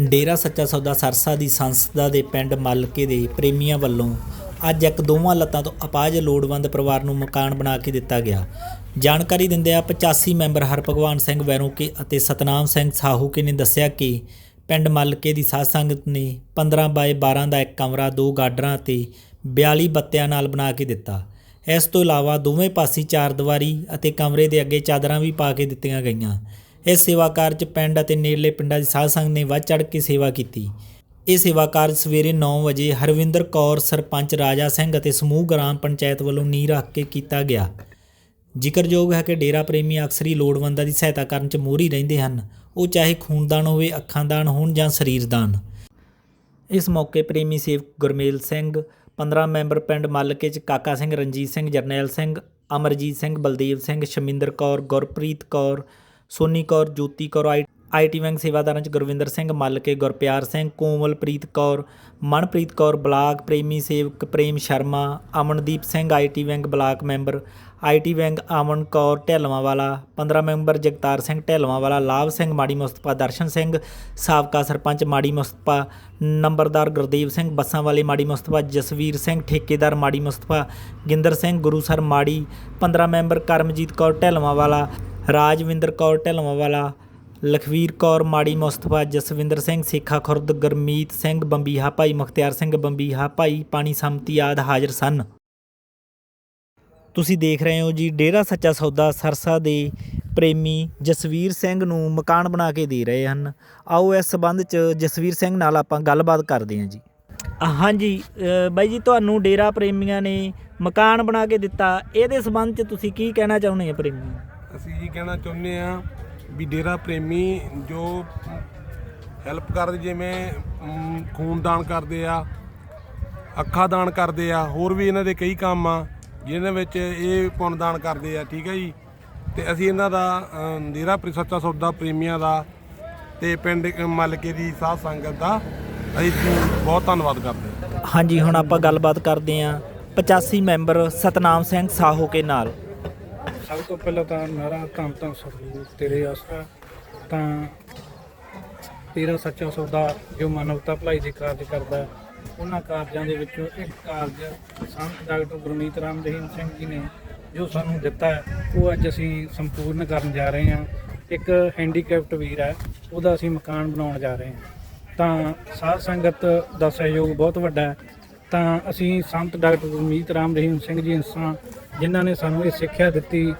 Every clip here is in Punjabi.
ਡੇਰਾ ਸੱਚਾ ਸੌਦਾ ਸਰਸਾ ਦੀ ਸੰਸਥਾ ਦੇ ਪਿੰਡ ਮਲਕੇ ਦੇ ਪ੍ਰੇਮੀਆਂ ਵੱਲੋਂ ਅੱਜ ਇੱਕ ਦੋਵਾਂ ਲੱਤਾਂ ਤੋਂ ਅਪਾਜ ਲੋੜਵੰਦ ਪਰਿਵਾਰ ਨੂੰ ਮਕਾਨ ਬਣਾ ਕੇ ਦਿੱਤਾ ਗਿਆ। ਜਾਣਕਾਰੀ ਦਿੰਦਿਆਂ 85 ਮੈਂਬਰ ਹਰਭਗਵਾਨ ਸਿੰਘ ਵੈਰੋਕੇ ਅਤੇ ਸਤਨਾਮ ਸਿੰਘ ਸਾਹੂਕੇ ਨੇ ਦੱਸਿਆ ਕਿ ਪਿੰਡ ਮਲਕੇ ਦੀ ਸਾਧ ਸੰਗਤ ਨੇ 15 ਬਾਏ 12 ਦਾ ਇੱਕ ਕਮਰਾ, ਦੋ ਗਾਡਰਾਂ ਅਤੇ 42 ਬੱਤਿਆਂ ਨਾਲ ਬਣਾ ਕੇ ਦਿੱਤਾ। ਇਸ ਤੋਂ ਇਲਾਵਾ ਦੋਵੇਂ ਪਾਸੇ ਚਾਰ ਦੀਵਾਰੀ ਅਤੇ ਕਮਰੇ ਦੇ ਅੱਗੇ ਚਾਦਰਾਂ ਵੀ ਪਾ ਕੇ ਦਿੱਤੀਆਂ ਗਈਆਂ। ਇਸ ਸੇਵਾ ਕਾਰਜ 'ਚ ਪਿੰਡ ਅਤੇ ਨੇੜਲੇ ਪਿੰਡਾਂ ਦੀ ਸਾਧ ਸੰਗਤ ਨੇ ਵੱਧ ਚੜ੍ਹ ਕੇ ਸੇਵਾ ਕੀਤੀ। ਇਹ ਸੇਵਾ ਕਾਰਜ ਸਵੇਰੇ 9 ਵਜੇ ਹਰਵਿੰਦਰ ਕੌਰ, ਸਰਪੰਚ ਰਾਜਾ ਸਿੰਘ ਅਤੇ ਸਮੂਹ ਗ੍ਰਾਮ ਪੰਚਾਇਤ ਵੱਲੋਂ ਨੀਂਹ ਰੱਖ ਕੇ ਕੀਤਾ ਗਿਆ। ਜ਼ਿਕਰਯੋਗ ਹੈ ਕਿ ਡੇਰਾ ਪ੍ਰੇਮੀ ਅਕਸਰ ਹੀ ਲੋੜਵੰਦਾਂ ਦੀ ਸਹਾਇਤਾ ਕਰਨ 'ਚ ਮੋਹਰੀ ਰਹਿੰਦੇ ਹਨ। ਉਹ ਚਾਹੇ ਖੂਨਦਾਨ ਹੋਵੇ, ਅੱਖਾਂ ਦਾਨ ਹੋਣ ਜਾਂ ਸਰੀਰ ਦਾਨ। ਇਸ ਮੌਕੇ ਪ੍ਰੇਮੀ ਸੇਵਕ ਗੁਰਮੇਲ ਸਿੰਘ 15 ਮੈਂਬਰ ਪਿੰਡ ਮੱਲਕੇ ਚ Kaka Singh Ranjit Singh, Jarnail Singh, Amarjit Singh, Baldev Singh, Shaminder Kaur, Gurpreet Kaur Soni Kaur Jyoti Kaur I- IT wing ਸੇਵਾਦਾਰਾਂ ਚ ਗੁਰਵਿੰਦਰ ਸਿੰਘ ਮੱਲਕੇ ਗੁਰਪਿਆਰ ਸਿੰਘ ਕੋਮਲਪ੍ਰੀਤ ਕੌਰ ਮਨਪ੍ਰੀਤ ਕੌਰ ਬਲਾਕ ਪ੍ਰੇਮੀ ਸੇਵਕ Prem Sharma Amandeep Singh IT wing block member IT wing Aman Kaur Dhillwan ਵਾਲਾ 15 ਮੈਂਬਰ ਜਗਤਾਰ ਸਿੰਘ ਢਿੱਲਵਾਂ ਵਾਲਾ ਲਾਭ ਸਿੰਘ ਮਾੜੀ ਮੁਸਤਫਾ ਦਰਸ਼ਨ ਸਿੰਘ ਸਾਬਕਾ ਸਰਪੰਚ ਮਾੜੀ ਮੁਸਤਫਾ ਨੰਬਰਦਾਰ ਗੁਰਦੇਵ ਸਿੰਘ ਬੱਸਾਂ ਵਾਲੇ ਮਾੜੀ ਮੁਸਤਫਾ ਜਸਵੀਰ ਸਿੰਘ ਠੇਕੇਦਾਰ ਮਾੜੀ ਮੁਸਤਫਾ ਗਿੰਦਰ ਸਿੰਘ ਗੁਰੂਸਰ ਮਾੜੀ 15 ਮੈਂਬਰ ਕਰਮਜੀਤ ਕੌਰ ਢਿੱਲਵਾਂ ਵਾਲਾ ਰਾਜਵਿੰਦਰ ਕੌਰ ਢਿੱਲਵਾਂਵਾਲਾ, ਲਖਵੀਰ ਕੌਰ, ਮਾੜੀ ਮੁਸਤਫਾ, ਜਸਵਿੰਦਰ ਸਿੰਘ ਸੇਖਾ ਖੁਰਦ, ਗਰਮੀਤ ਸਿੰਘ ਬੰਬੀਹਾ, ਭਾਈ ਮੁਖਤਿਆਰ ਸਿੰਘ ਬੰਬੀਹਾ, ਭਾਈ ਪਾਣੀ ਸੰਮਤੀ ਆਦ ਹਾਜ਼ਰ ਸਨ। ਤੁਸੀਂ ਦੇਖ ਰਹੇ ਹੋ ਜੀ ਡੇਰਾ ਸੱਚਾ ਸੌਦਾ ਸਰਸਾ ਦੇ ਪ੍ਰੇਮੀ ਜਸਵੀਰ ਸਿੰਘ ਨੂੰ ਮਕਾਨ ਬਣਾ ਕੇ ਦੇ ਰਹੇ ਹਨ। ਆਓ ਇਸ ਸਬੰਧ ਚ ਜਸਵੀਰ ਸਿੰਘ ਨਾਲ ਆਪਾਂ ਗੱਲਬਾਤ ਕਰਦੇ ਹਾਂ ਜੀ। ਹਾਂਜੀ ਬਾਈ ਜੀ, ਤੁਹਾਨੂੰ ਡੇਰਾ ਪ੍ਰੇਮੀਆਂ ਨੇ ਮਕਾਨ ਬਣਾ ਕੇ ਦਿੱਤਾ। ਇਹਦੇ ਸਬੰਧ ਚ ਤੁਸੀਂ ਕੀ ਕਹਿਣਾ ਚਾਹੁੰਦੇ ਆ ਪ੍ਰੇਮੀ? ਅਸੀਂ ਇਹ ਕਹਿਣਾ ਚਾਹੁੰਦੇ ਆ ਵੀ ਡੇਰਾ ਪ੍ਰੇਮੀ ਜੋ ਹੈਲਪ ਕਰਦੇ, ਜਿਵੇਂ ਖੂਨ ਦਾਨ ਕਰਦੇ ਆ, ਅੱਖਾਂ ਦਾਨ ਕਰਦੇ ਆ, ਹੋਰ ਵੀ ਇਹਨਾਂ ਦੇ ਕਈ ਕੰਮ ਆ, ਜਿਹਨਾਂ ਵਿੱਚ ਇਹ ਪੁੰਨਦਾਨ ਕਰਦੇ ਆ, ਠੀਕ ਹੈ ਜੀ? ਤੇ ਅਸੀਂ ਇਹਨਾਂ ਦਾ ਡੇਰਾ ਸੱਚਾ ਸੌਦਾ ਪ੍ਰੇਮੀਆਂ ਦਾ ਤੇ ਪਿੰਡ ਮਲਕੇ ਦੀ ਸਾਧ ਸੰਗਤ ਦਾ ਅਸੀਂ ਬਹੁਤ ਧੰਨਵਾਦ ਕਰਦੇ ਹਾਂ। ਹਾਂਜੀ, ਹੁਣ ਆਪਾਂ ਗੱਲਬਾਤ ਕਰਦੇ ਹਾਂ 85 ਮੈਂਬਰ ਸਤਨਾਮ ਸਿੰਘ ਸਾਹੋ ਕੇ ਨਾਲ। ਸਭ ਤੋਂ ਪਹਿਲਾਂ ਤਾਂ ਨਾਰਾ ਧੰਨ ਧੰਨ ਸਤਿਗੁਰੂ ਤੇਰੇ ਆਸਰਾ ਤਾਂ ਤੇਰਾ ਸੱਚਾ ਸੌਦਾ ਜੋ ਮਾਨਵਤਾ ਭਲਾਈ ਦੇ ਕਾਰਜ ਕਰਦਾ ਉਹਨਾਂ ਕਾਰਜਾਂ ਦੇ ਵਿੱਚੋਂ ਇੱਕ ਕਾਰਜ ਸੰਤ ਡਾਕਟਰ ਗੁਰਮੀਤ ਰਾਮ ਰਹੀਮ ਸਿੰਘ ਜੀ ਨੇ ਜੋ ਸਾਨੂੰ ਦਿੱਤਾ ਉਹ ਅੱਜ ਅਸੀਂ ਸੰਪੂਰਨ ਕਰਨ ਜਾ ਰਹੇ ਹਾਂ। ਇੱਕ ਹੈਂਡੀਕੈਪਟ ਵੀਰ ਹੈ, ਉਹਦਾ ਅਸੀਂ ਮਕਾਨ ਬਣਾਉਣ ਜਾ ਰਹੇ ਹਾਂ। ਤਾਂ ਸਾਧ ਸੰਗਤ ਦਾ ਸਹਿਯੋਗ ਬਹੁਤ ਵੱਡਾ ਹੈ। ਤਾਂ ਅਸੀਂ ਸੰਤ ਡਾਕਟਰ ਗੁਰਮੀਤ ਰਾਮ ਰਹੀਮ ਸਿੰਘ ਜੀ ਇੰਸਾਂ ਜਿਨ੍ਹਾਂ ਨੇ ਸਾਨੂੰ ਇਹ ਸਿੱਖਿਆ ਦਿੱਤੀ,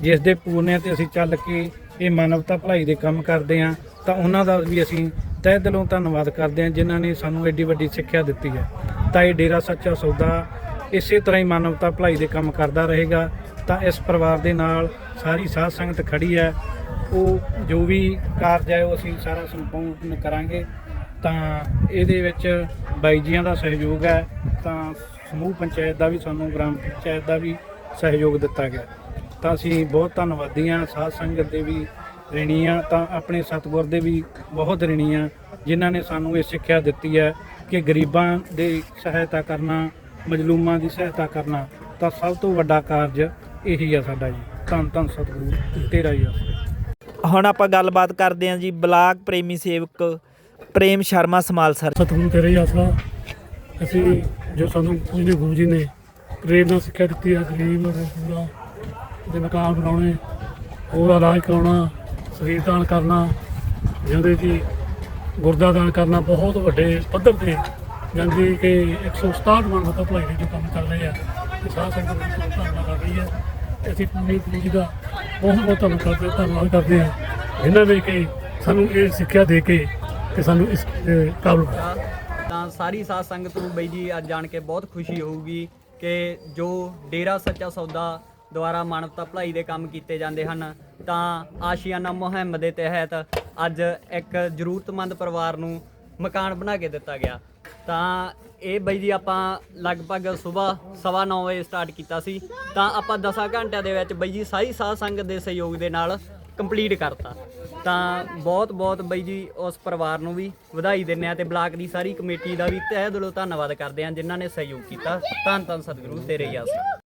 ਜਿਸ ਦੇ ਪੂਰਨਿਆਂ ਤੇ ਅਸੀਂ ਚੱਲ ਕੇ ਇਹ ਮਾਨਵਤਾ ਭਲਾਈ ਦੇ ਕੰਮ ਕਰਦੇ ਹਾਂ, ਤਾਂ ਉਹਨਾਂ ਦਾ ਵੀ ਅਸੀਂ ਤਹਿ ਦਿਲੋਂ ਧੰਨਵਾਦ ਕਰਦੇ ਹਾਂ ਜਿਨ੍ਹਾਂ ਨੇ ਸਾਨੂੰ ਐਡੀ ਵੱਡੀ ਸਿੱਖਿਆ ਦਿੱਤੀ ਹੈ। ਤਾਂ ਇਹ ਡੇਰਾ ਸੱਚਾ ਸੌਦਾ ਇਸੇ ਤਰ੍ਹਾਂ ਹੀ ਮਾਨਵਤਾ ਭਲਾਈ ਦੇ ਕੰਮ ਕਰਦਾ ਰਹੇਗਾ, ਤਾਂ ਇਸ ਪਰਿਵਾਰ ਦੇ ਨਾਲ ਸਾਰੀ ਸਾਧ ਸੰਗਤ ਖੜੀ ਹੈ। ਉਹ ਜੋ ਵੀ ਕਾਰਜ ਹੈ ਉਹ ਅਸੀਂ ਸਾਰਾ ਸੰਪੂਰਨ ਕਰਾਂਗੇ। ਤਾਂ ਇਹਦੇ ਵਿੱਚ ਬਾਈ ਜੀਆਂ ਦਾ ਸਹਿਯੋਗ ਹੈ, ਤਾਂ ਸਮੂਹ ਪੰਚਾਇਤ ਦਾ ਵੀ, ਸਾਨੂੰ ਗ੍ਰਾਮ ਪੰਚਾਇਤ ਦਾ ਵੀ ਸਹਿਯੋਗ ਦਿੱਤਾ ਗਿਆ। ਤਾਂ ਅਸੀਂ ਬਹੁਤ ਧੰਨਵਾਦੀ ਹਾਂ। ਸਾਧ ਸੰਗਤ ਦੇ ਵੀ ਰਿਣੀ ਹਾਂ ਤਾਂ ਆਪਣੇ ਸਤਿਗੁਰ ਦੇ ਵੀ ਬਹੁਤ ਰਿਣੀ ਹਾਂ ਜਿਨ੍ਹਾਂ ਨੇ ਸਾਨੂੰ ਇਹ ਸਿੱਖਿਆ ਦਿੱਤੀ ਹੈ ਕਿ ਗਰੀਬਾਂ ਦੀ ਸਹਾਇਤਾ ਕਰਨਾ ਮਜਲੂਮਾਂ ਦੀ ਸਹਾਇਤਾ ਕਰਨਾ ਤਾਂ ਸਭ ਤੋਂ ਵੱਡਾ ਕਾਰਜ ਇਹੀ ਆ ਸਾਡਾ ਜੀ। ਧੰਨ ਧੰਨ ਸਤਿਗੁਰੂ ਤੇਰਾ ਹੀ ਆ। ਹੁਣ ਆਪਾਂ ਗੱਲਬਾਤ ਕਰਦੇ ਹਾਂ ਜੀ ਬਲਾਕ ਪ੍ਰੇਮੀ ਸੇਵਕ ਪ੍ਰੇਮ ਸ਼ਰਮਾ ਸਮਾਲਸਰ ਸਤਿਗੁਰੂ ਤੇਰੇ ਹੀ ਆਸਰਾ। ਅਸੀਂ ਜੋ ਸਾਨੂੰ ਪੂਜਨੇ ਗੁਰੂ ਜੀ ਨੇ ਪ੍ਰੇਰਨਾ ਸਿੱਖਿਆ ਦਿੱਤੀ ਹੈ ਗਰੀਬ ਨੂੰ ਪੂਰਾ ਦੇ ਮਕਾਨ ਬਣਾਉਣੇ ਹੋਰ ਇਲਾਜ ਕਰਾਉਣਾ ਸਰੀਰ ਦਾਨ ਕਰਨਾ ਜਿਹਦੇ ਜੀ ਗੁਰਦਾ ਦਾਨ ਕਰਨਾ ਬਹੁਤ ਵੱਡੇ ਪੱਧਰ ਤੇ ਜਾਂਦੀ ਕਿ 167 ਮਨ ਦਾ ਭਲਾਈ ਦੇ ਜੋ ਕੰਮ ਕਰ ਰਹੇ ਆ ਤੇ ਸਾਹ ਸੰਗਤ ਨੂੰ ਧੰਨਵਾਦ ਕਰ ਰਹੀ ਹੈ ਤੇ ਅਸੀਂ ਪੂਰੀ ਗੁਰੂ ਦਾ ਬਹੁਤ ਬਹੁਤ ਧੰਨਵਾਦ ਧੰਨਵਾਦ ਕਰਦੇ ਹਾਂ ਜਿਨ੍ਹਾਂ ਨੇ ਕਿ ਸਾਨੂੰ ਇਹ ਸਿੱਖਿਆ ਦੇ ਕੇ ਕਿ ਸਾਨੂੰ ਇਸ ਅਹ, ਕਾਬਲ ਤਾਂ ਸਾਰੀ ਸਾਧ ਸੰਗਤ ਨੂੰ ਬਈ ਜੀ ਅੱਜ ਜਾਣ ਕੇ ਬਹੁਤ ਖੁਸ਼ੀ ਹੋਊਗੀ। ਕਿ ਜੋ ਡੇਰਾ ਸੱਚਾ ਸੌਦਾ ਦੁਆਰਾ ਮਾਨਵਤਾ ਭਲਾਈ ਦੇ ਕੰਮ ਕੀਤੇ ਜਾਂਦੇ ਹਨ, ਤਾਂ ਆਸ਼ੀਆਨਾ ਮੁਹਿੰਮ ਦੇ ਤਹਿਤ ਅੱਜ ਇੱਕ ਜ਼ਰੂਰਤਮੰਦ ਪਰਿਵਾਰ ਨੂੰ ਮਕਾਨ ਬਣਾ ਕੇ ਦਿੱਤਾ ਗਿਆ। ਤਾਂ ਇਹ ਬਈ ਜੀ ਆਪਾਂ ਲਗਭਗ ਸਵੇਰ ਸਵਾ ਨੌ ਵਜੇ ਸਟਾਰਟ ਕੀਤਾ ਸੀ, ਤਾਂ ਆਪਾਂ 10 ਘੰਟਿਆਂ ਦੇ ਵਿੱਚ ਬਈ ਜੀ ਸਾਰੀ ਸਾਧ ਸੰਗਤ ਦੇ ਸਹਿਯੋਗ ਦੇ ਨਾਲ ਕੰਪਲੀਟ ਕਰਤਾ। ਤਾਂ ਬਹੁਤ ਬਹੁਤ ਬਈ ਜੀ, ਉਸ ਪਰਿਵਾਰ ਨੂੰ ਵੀ ਵਧਾਈ ਦਿੰਦੇ ਆ ਤੇ ਬਲਾਕ ਦੀ ਸਾਰੀ ਕਮੇਟੀ ਦਾ ਵੀ ਤਹਿ ਦਿਲੋਂ ਧੰਨਵਾਦ ਕਰਦੇ ਆ ਜਿਨ੍ਹਾਂ ਨੇ ਸਹਿਯੋਗ ਕੀਤਾ। ਧੰਨ ਧੰਨ ਸਤਿਗੁਰੂ ਤੇਰੇ ਹੀ ਆਸ